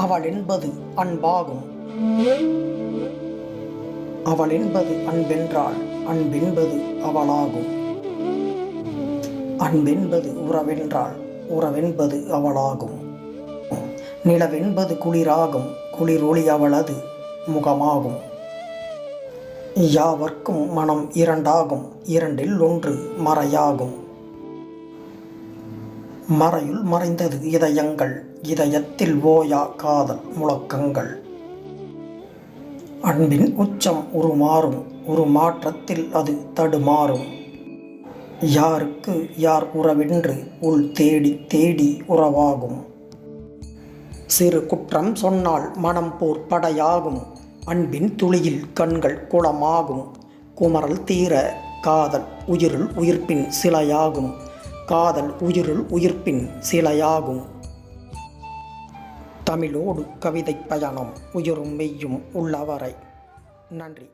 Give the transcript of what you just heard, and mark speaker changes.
Speaker 1: அவள் என்பது அன்பாகும். அவள் என்பது அன்பென்றால் அன்பென்பது அவளாகும். அன்பென்பது உறவென்றால் உறவென்பது அவளாகும். நிலவென்பது குளிராகும் குளிரொளி அவளது முகமாகும். யாவர்க்கும் மனம் இரண்டாகும் இரண்டில் ஒன்று மறையாகும். மறையுள் மறைந்தது இதயங்கள் இதயத்தில் ஓயா காதல் முழக்கங்கள். அன்பின் உச்சம் உருமாறும் உருமாற்றத்தில் அது தடுமாறும். யாருக்கு யார் உறவென்று உள் தேடி தேடி உறவாகும். சிறு குற்றம் சொன்னால் மனம் போர் படையாகும். அன்பின் துளியில் கண்கள் குளமாகும். குமரல் தீர காதல் உயிருள் உயிர்ப்பின் சிலையாகும். காதல் உயிருள் உயிர்ப்பின் சிலையாகும். தமிழோடு கவிதை பயணம் உயிரும் மெய்யும் உள்ளவரை. நன்றி.